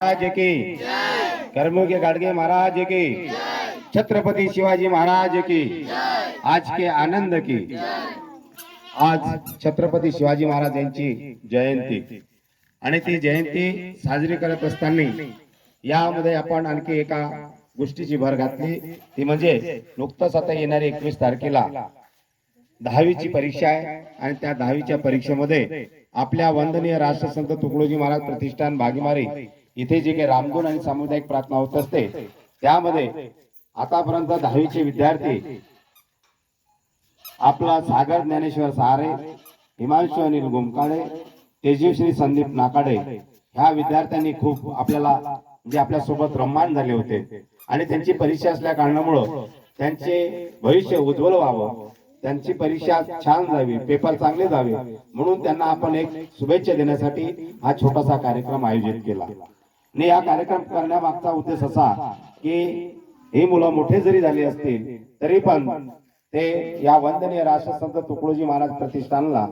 महाराज की। कर्मुके गाडगे महाराज की। छत्रपति शिवाजी महाराज की। आज के आनंद की। आज छत्रपती शिवाजी महाराज यांची जयंती। आणि ती जयंती साजरी करत असताना यामध्ये आपण आणखी एका गोष्टीची भर घातली. ती म्हणजे नुकतंच आता येणारी एकवीस तारखेला दहावीची परीक्षा आहे. आणि त्या दहावीच्या परीक्षेमध्ये आपल्या वंदनीय राष्ट्रसंत तुकडोजी महाराज प्रतिष्ठान भागीमारी इथे जे काही रामगुण आणि सामुदायिक प्रार्थना होत असते त्यामध्ये आतापर्यंत दहावीचे विद्यार्थी आपला सागर ज्ञानेश्वर सहारे हिमांशु अनिल गुमकाळे तेजश्री संदीप नाकाडे ह्या विद्यार्थ्यांनी खूप आपल्याला म्हणजे आपल्यासोबत रम्मान झाले होते. आणि त्यांची परीक्षा असल्या कारणामुळं त्यांचे भविष्य उज्ज्वल व्हावं. त्यांची परीक्षा छान जावी पेपर चांगले जावे. म्हणून त्यांना आपण एक शुभेच्छा देण्यासाठी हा छोटासा कार्यक्रम आयोजित केला. आणि या कार्यक्रम करण्यामागचा उद्देश असा की ही मुलं मोठे जरी झाले असतील तरी पण ते या वंदनीय राष्ट्रसंत तुकडोजी महाराज प्रतिष्ठानला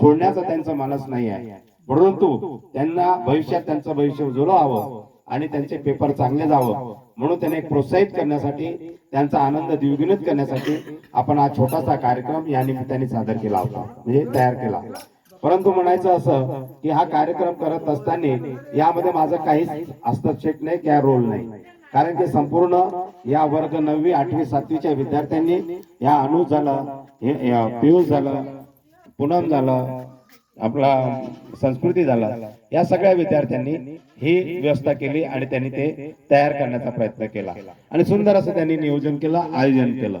सोडण्याचं त्यांचं मनस नाही आहे. परंतु त्यांना भविष्यात त्यांचं भविष्य उजवलं हवं आणि त्यांचे पेपर चांगले जावं म्हणून त्यांना एक प्रोत्साहित करण्यासाठी त्यांचा आनंद द्विगुणित करण्यासाठी आपण हा छोटासा कार्यक्रम या निमित्ताने सादर केला होता. म्हणजे तयार केला. परंतु म्हणायचं असं की हा कार्यक्रम करत असताना यामध्ये माझं काहीच हस्तक्षेप नाही किंवा रोल नाही. कारण की संपूर्ण या वर्ग नववी आठवी सातवीच्या विद्यार्थ्यांनी या अनुज झालं पियुष झालं पूनम झालं आपला संस्कृती झाला या सगळ्या विद्यार्थ्यांनी ही व्यवस्था केली आणि त्यांनी ते तयार करण्याचा प्रयत्न केला. आणि सुंदर असं त्यांनी नियोजन केलं आयोजन केलं.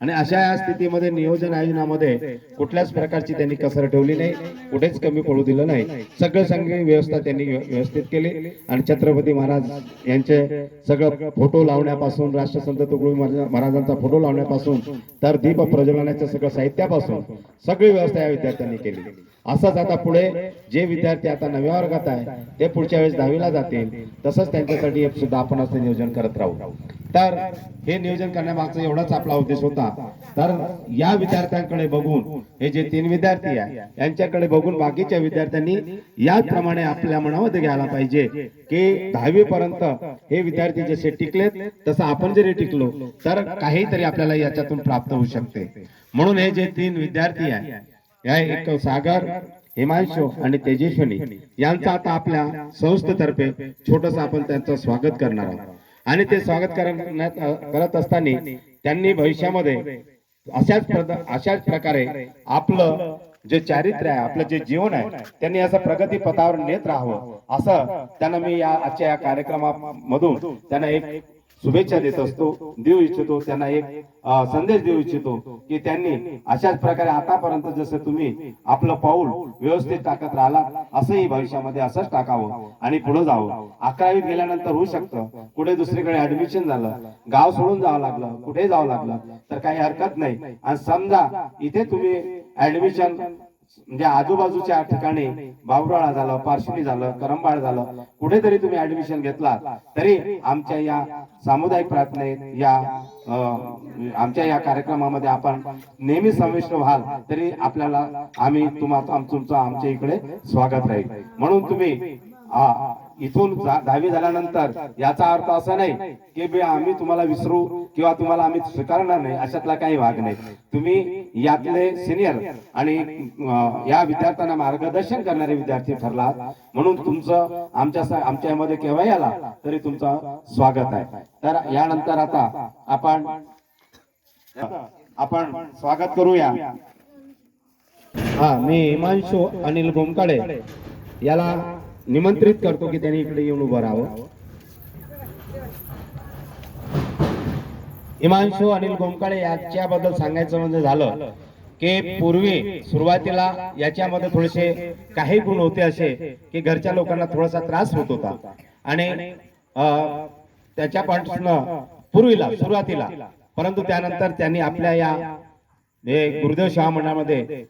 आणि अशा या स्थितीमध्ये नियोजन आयोजनामध्ये कुठल्याच प्रकारची त्यांनी कसर ठेवली नाही कुठेच कमी पडू दिलं नाही. सगळं सगळी व्यवस्था त्यांनी व्यवस्थित केली. आणि छत्रपती महाराज यांचे सगळं फोटो लावण्यापासून राष्ट्रसंत तुकडोजी महाराजांचा फोटो लावण्यापासून तर दीप प्रज्वलनाच्या सगळं साहित्यापासून सगळी व्यवस्था या विद्यार्थ्यांनी केली. असंच आता पुढे जे विद्यार्थी आता नव्या वर्गात आहे ते पुढच्या वेळेस दहावीला जातील तसंच त्यांच्यासाठी सुद्धा आपण असं नियोजन करत राहू. तर हे नियोजन करण्यामागचा एवढाच आपला उद्देश होता. तर या विद्यार्थ्यांकडे बघून हे जे तीन विद्यार्थी आहे यांच्याकडे बघून बाकीच्या विद्यार्थ्यांनी याचप्रमाणे आपल्या मनामध्ये घ्यायला पाहिजे की दहावी पर्यंत हे विद्यार्थी जसे टिकलेत तसं आपण जरी टिकलो तर काहीतरी आपल्याला याच्यातून प्राप्त होऊ शकते. म्हणून हे जे तीन विद्यार्थी आहे या एक सागर हिमांशु आणि तेजस्विनी यांचा आता आपल्या संस्थेतर्फे छोटस आपण त्यांचं स्वागत करणार आहोत. आणि ते स्वागत करण्यात करत असताना त्यांनी भविष्यामध्ये अशाच अशाच प्रकारे आपलं जे चारित्र्य आहे आपलं जे जीवन आहे त्यांनी असं प्रगती पथावर नेत राहावं. असं त्यांना मी या आजच्या या कार्यक्रमामधून त्यांना एक शुभेच्छा देत असतो देऊ इच्छितो त्यांना एक संदेश देऊ इच्छितो. की त्यांनी अशाच प्रकारे आतापर्यंत जसं तुम्ही आपलं पाऊल व्यवस्थित टाकत राहिला असंही भविष्यामध्ये असंच टाकावं आणि पुढे जावं. अकरावीत गेल्यानंतर होऊ शकतं. कुठे दुसरीकडे ऍडमिशन झालं गाव सोडून जावं लागलं कुठे जावं लागलं तर काही हरकत नाही. आणि समजा इथे तुम्ही ऍडमिशन म्हणजे आजूबाजूच्या ठिकाणी बावराळा झालं पार्श्वनी झालं करंबाळ झालं कुठेतरी तुम्ही ऍडमिशन घेतला तरी आमच्या या सामुदायिक प्रार्थनेत या आमच्या या कार्यक्रमामध्ये आपण नेहमी समाविष्ट व्हाल तरी आपल्याला आम्ही तुम्हाला तुमचं आमच्या इकडे स्वागत राहील. म्हणून तुम्ही इथून दहावी झाल्यानंतर याचा अर्थ असा नाही की बे आम्ही तुम्हाला विसरू किंवा तुम्हाला आम्ही स्वीकारणार नाही अशातला काही भाग नाही. तुम्ही यातले सिनियर आणि या विद्यार्थ्यांना मार्गदर्शन करणारे विद्यार्थी ठरला म्हणून तुमचं आमच्या आमच्यामध्ये आमच्या यामध्ये केव्हाही आला तरी तुमचं स्वागत आहे. तर यानंतर आता आपण आपण स्वागत करूया. हा मी हिमांशु अनिल गोमकाडे याला निमंत्रित करतो की त्यांनी इकडे येऊन उभं राहावं? हिमांशु अनिल गोमकाळे याच्याबद्दल सांगायचं म्हणजे झालं की पूर्वी सुरुवातीला याच्यामध्ये थोडेसे काही गुण होते असे की घरच्या लोकांना थोडासा त्रास होत होता. आणि अं, त्याच्यापासून पूर्वीला सुरुवातीला परंतु त्यानंतर त्यांनी आपल्या या गुरुदेव शाह मंडळामध्ये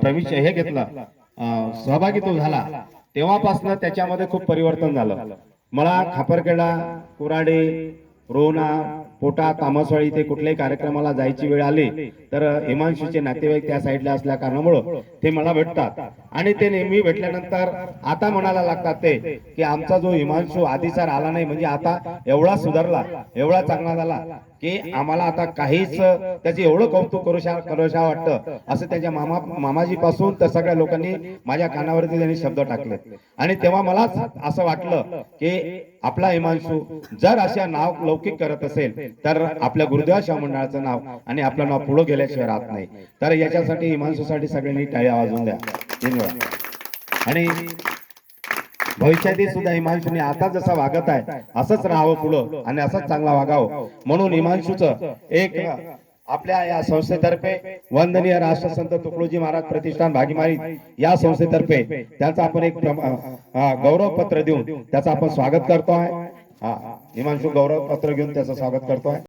प्रवेश हे घेतला. सहभागी तो झाला. तेव्हापासून त्याच्यामध्ये खूप परिवर्तन झालं. मला खापरखेडा कुराडे रोहना पोटा तामसवाळी इथे कुठल्याही कार्यक्रमाला जायची वेळ आली तर हिमांशूचे नातेवाईक त्या साईडला असल्या कारणामुळं ते मला भेटतात. आणि ते नेहमी भेटल्यानंतर आता म्हणायला लागतात ते की आमचा जो हिमांशू आधीचा आला नाही म्हणजे आता एवढा सुधारला एवढा चांगला झाला की आम्हाला आता काहीच त्याचे एवढं कौतुक करूशा करूशा वाटतं. असं त्याच्या मामा मामाजी पासून तर सगळ्या लोकांनी माझ्या कानावरती त्यांनी शब्द टाकले. आणि तेव्हा मला असं वाटलं की आपला हिमांशू जर अशा नाव लौकिक करत असेल तर आपल्या गुरुदेव शिव मंडळाचं नाव आणि आपलं नाव पुढे गेल्याशिवाय राहत नाही. तर याच्यासाठी हिमांशूसाठी सगळ्यांनी टाळ्या वाजवून द्या. धन्यवाद. आणि भविष्यातही सुद्धा हिमांशूने आता जसा वागत आहे असंच राहावं पुढं आणि असंच चांगला वागावं. म्हणून हिमांशूचं एक आपल्या या संस्थेतर्फे वंदनीय राष्ट्रसंत तुकडोजी महाराज प्रतिष्ठान भागीमारी या संस्थेतर्फे त्याचा आपण एक गौरव पत्र देऊन त्याचं आपण स्वागत करतो आहे हा हिमांशू गौरव पत्र घेऊन त्याचं स्वागत करतो आहे